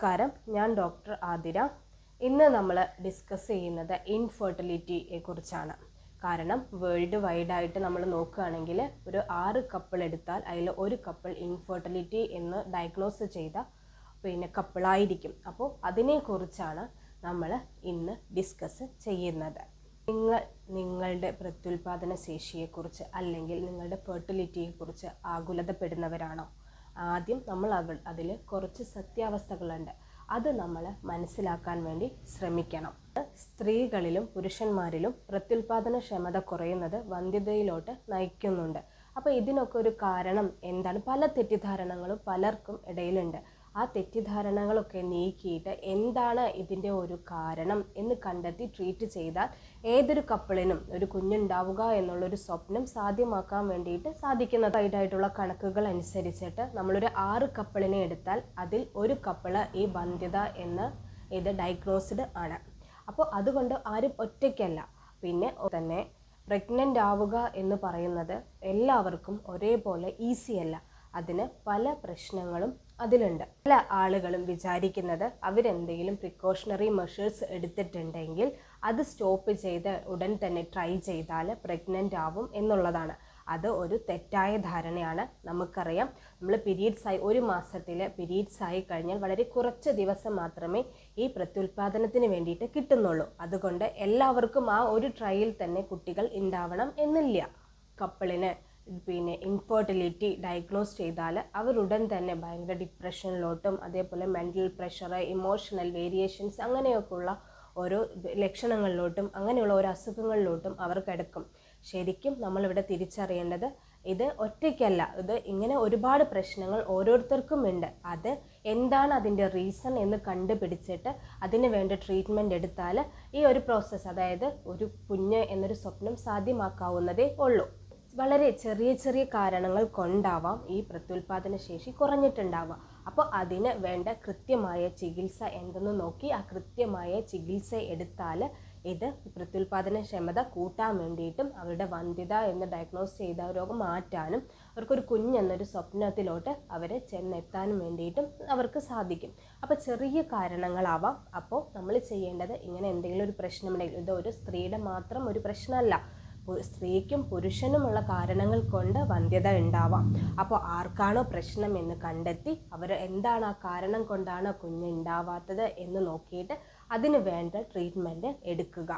നമസ്കാരം. ഞാൻ ഡോക്ടർ ആതിര. ഇന്ന് നമ്മൾ ഡിസ്കസ് ചെയ്യുന്നത് ഇൻഫെർട്ടിലിറ്റിയെ കുറിച്ചാണ്. കാരണം വേൾഡ് വൈഡായിട്ട് നമ്മൾ നോക്കുകയാണെങ്കിൽ ഒരു ആറ് കപ്പിൾ എടുത്താൽ അതിൽ ഒരു കപ്പിൾ ഇൻഫെർട്ടിലിറ്റി എന്ന് ഡയഗ്നോസ് ചെയ്ത പിന്നെ കപ്പിളായിരിക്കും അപ്പോൾ അതിനെക്കുറിച്ചാണ് നമ്മൾ ഇന്ന് ഡിസ്കസ് ചെയ്യുന്നത്. നിങ്ങൾ നിങ്ങളുടെ പ്രത്യുൽപാദന ശേഷിയെക്കുറിച്ച് അല്ലെങ്കിൽ നിങ്ങളുടെ ഫെർട്ടിലിറ്റിയെക്കുറിച്ച് ആകുലതപ്പെടുന്നവരാണോ? ആദ്യം നമ്മൾ അവ അതിൽ കുറച്ച് സത്യാവസ്ഥകളുണ്ട്. അത് നമ്മൾ മനസ്സിലാക്കാൻ വേണ്ടി ശ്രമിക്കണം. സ്ത്രീകളിലും പുരുഷന്മാരിലും പ്രത്യുൽപാദന ക്ഷമത കുറയുന്നത് വന്ധ്യതയിലോട്ട് നയിക്കുന്നുണ്ട്. അപ്പോൾ ഇതിനൊക്കെ ഒരു കാരണം എന്താണ്? പല തെറ്റിദ്ധാരണകളും പലർക്കും ഇടയിലുണ്ട്. ആ തെറ്റിദ്ധാരണകളൊക്കെ നീക്കിയിട്ട് എന്താണ് ഇതിന്റെ ഒരു കാരണം എന്ന് കണ്ടെത്തി ട്രീറ്റ് ചെയ്താൽ ഏതൊരു കപ്പിളിനും ഒരു കുഞ്ഞുണ്ടാവുക എന്നുള്ളൊരു സ്വപ്നം സാധ്യമാക്കാൻ വേണ്ടിയിട്ട് സാധിക്കുന്നതായിട്ടുള്ള കണക്കുകൾ അനുസരിച്ചിട്ട് നമ്മളൊരു ആറ് കപ്പിളിനെ എടുത്താൽ അതിൽ ഒരു കപ്പിൾ ഈ വന്ധ്യത എന്ന് ഇത് ഡയഗ്നോസ്ഡ് ആണ്. അപ്പോൾ അതുകൊണ്ട് ആരും ഒറ്റയ്ക്കല്ല. പിന്നെ തന്നെ പ്രഗ്നന്റ് ആവുക എന്ന് പറയുന്നത് എല്ലാവർക്കും ഒരേപോലെ ഈസിയല്ല അതിന് പല പ്രശ്നങ്ങളും അതിലുണ്ട്. പല ആളുകളും വിചാരിക്കുന്നത് അവരെന്തെങ്കിലും പ്രിക്കോഷണറി മെഷേഴ്സ് എടുത്തിട്ടുണ്ടെങ്കിൽ അത് സ്റ്റോപ്പ് ചെയ്ത് ഉടൻ തന്നെ ട്രൈ ചെയ്താൽ പ്രഗ്നന്റ് ആവും എന്നുള്ളതാണ്. അത് ഒരു തെറ്റായ ധാരണയാണ്. നമുക്കറിയാം. നമ്മൾ പീരീഡ്സ് ആയി ഒരു മാസത്തിൽ പീരീഡ്സ് ആയി കഴിഞ്ഞാൽ വളരെ കുറച്ച് ദിവസം മാത്രമേ ഈ പ്രത്യുൽപാദനത്തിന് വേണ്ടിയിട്ട് കിട്ടുന്നുള്ളൂ. അതുകൊണ്ട് എല്ലാവർക്കും ആ ഒരു ട്രയൽ തന്നെ കുട്ടികൾ ഉണ്ടാവണം എന്നില്ല. കപ്പിളിന് പിന്നെ ഇൻഫെർട്ടിലിറ്റി ഡയഗ്നോസ് ചെയ്താൽ അവരുടൻ തന്നെ ഭയങ്കര ഡിപ്രഷനിലോട്ടും അതേപോലെ മെന്റൽ പ്രഷർ ഇമോഷണൽ വേരിയേഷൻസ് അങ്ങനെയൊക്കെയുള്ള ഓരോ ലക്ഷണങ്ങളിലോട്ടും അങ്ങനെയുള്ള ഓരോ അസുഖങ്ങളിലോട്ടും അവർ കിടക്കും ശരിക്കും നമ്മളിവിടെ തിരിച്ചറിയേണ്ടത് ഇത് ഒറ്റയ്ക്കല്ല. ഇത് ഇങ്ങനെ ഒരുപാട് പ്രശ്നങ്ങൾ ഓരോരുത്തർക്കും ഉണ്ട്. അത് എന്താണ് അതിന്റെ റീസൺ എന്ന് കണ്ടുപിടിച്ചിട്ട് അതിന് വേണ്ട ട്രീറ്റ്മെന്റ് എടുത്താൽ ഈ ഒരു പ്രോസസ്സ് അതായത് ഒരു കുഞ്ഞ് എന്നൊരു സ്വപ്നം സാധ്യമാക്കാവുന്നതേ ഉള്ളൂ. വളരെ ചെറിയ ചെറിയ കാരണങ്ങൾ കൊണ്ടാവാം ഈ പ്രത്യുൽപാദന ശേഷി കുറഞ്ഞിട്ടുണ്ടാവുക. അപ്പോൾ അതിന് വേണ്ട കൃത്യമായ ചികിത്സ എന്തെന്ന് നോക്കി ആ കൃത്യമായ ചികിത്സ എടുത്താൽ ഇത് പ്രത്യുൽപാദന ക്ഷമത കൂട്ടാൻ വേണ്ടിയിട്ടും അവരുടെ വന്ധ്യത എന്ന് ഡയഗ്നോസ് ചെയ്ത രോഗം മാറ്റാനും അവർക്കൊരു കുഞ്ഞെന്നൊരു സ്വപ്നത്തിലോട്ട് അവരെ ചെന്നെത്താനും വേണ്ടിയിട്ടും അവർക്ക് സാധിക്കും. അപ്പോൾ ചെറിയ കാരണങ്ങളാവാം. അപ്പോൾ നമ്മൾ ചെയ്യേണ്ടത് ഇങ്ങനെ എന്തെങ്കിലും ഒരു പ്രശ്നമുണ്ടെങ്കിൽ ഇത് ഒരു സ്ത്രീയുടെ മാത്രം ഒരു പ്രശ്നമല്ല. സ്ത്രീക്കും പുരുഷനുമുള്ള കാരണങ്ങൾ കൊണ്ട് വന്ധ്യത ഉണ്ടാവാം. അപ്പോൾ ആർക്കാണോ പ്രശ്നം എന്ന് കണ്ടെത്തി അവർ എന്താണ് ആ കാരണം കൊണ്ടാണ് കുഞ്ഞ് ഉണ്ടാവാത്തത് എന്ന് നോക്കിയിട്ട് അതിന് വേണ്ട ട്രീറ്റ്മെന്റ് എടുക്കുക.